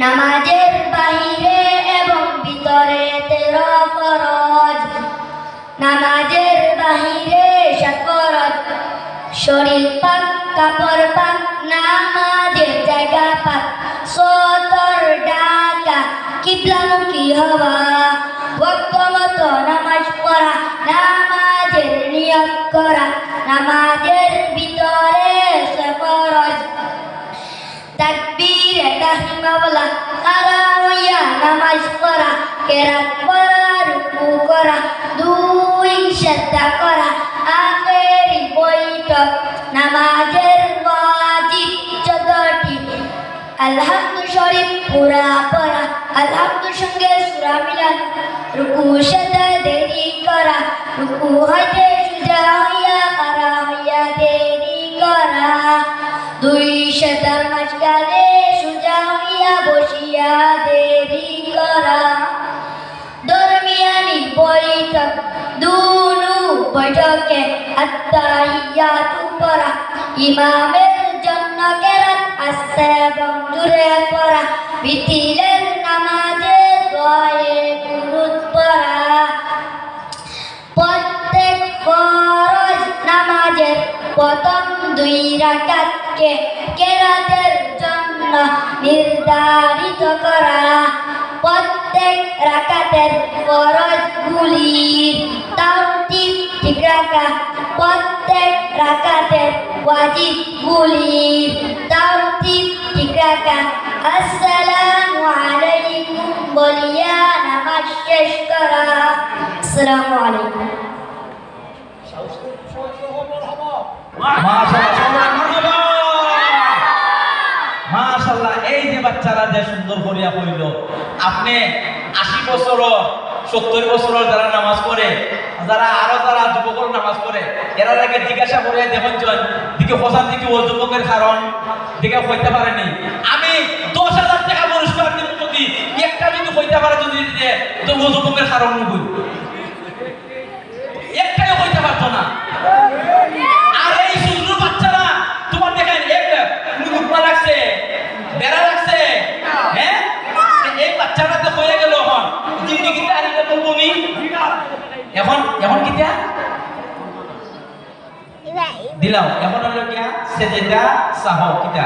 নামাজের বাইরে এবং ভিতরে তেরো ফরজ। নামাজের বাহিরে সাত শরীর পাক, কাপড় পাক, নামাজের জায়গা পাক। সতর ডাকা, কিবলামুখী হওয়া। নামাজ পড়া, কেরাত পড়া, রুকু করা, দুই শ্রদ্ধা করা, আখেরি বৈঠক, নামাজের ওয়াজিব চোদ্দটি। আলহামদু শরীফ পুরা পড়া আলহামদু সঙ্গে সুরা মিলান রুকু সাথে দেরি করা, রুকু হইতে সুজা হইয়া খাড়া হইয়া দেরি করা। দুই শতার মাঝখানে সুজা হইয়া বসিয়া করা দরমিয়ানি বৈঠক, দুনু বৈঠকে আত্মাহিয়াতু পড়া ইমামের জন্য কেরাত আসছে এবং দূরে পড়া বিতিলের নামাজে দয়ে কুনুত পড়া প্রত্যেক নামাজের প্রথম দুই রাকাতকে কেরাতের জন্য নির্ধারিত করা। রাখা, প্রত্যেক ওয়াজিবগুলির তারটিব ঠিক রাখা। আসসালামু আলাইকুম, বলিয়া নামাজ শেষ করা। আসসালামু আলাইকুম। মাশাআল্লাহ, এই যে বাচ্চারা যে সুন্দর করিয়া কইল আপনি আশি বছর সত্তর বছর যারা নামাজ পড়ে, যারা আরও যারা যুবকর নামাজ পড়ে, এরা আগে জিজ্ঞাসা করে দেখুন চল দিকে ফসান দিকে ও যুবকের কারণ, দিকে হইতে পারেনি। আমি দশ হাজার টাকা পুরস্কার দিব যদি, একটা যদি হইতে পারে যদি তো ও যুবকের কারণ নবই দিলাম এমন হলো কিয়া? সেজেদা সাহ কিটা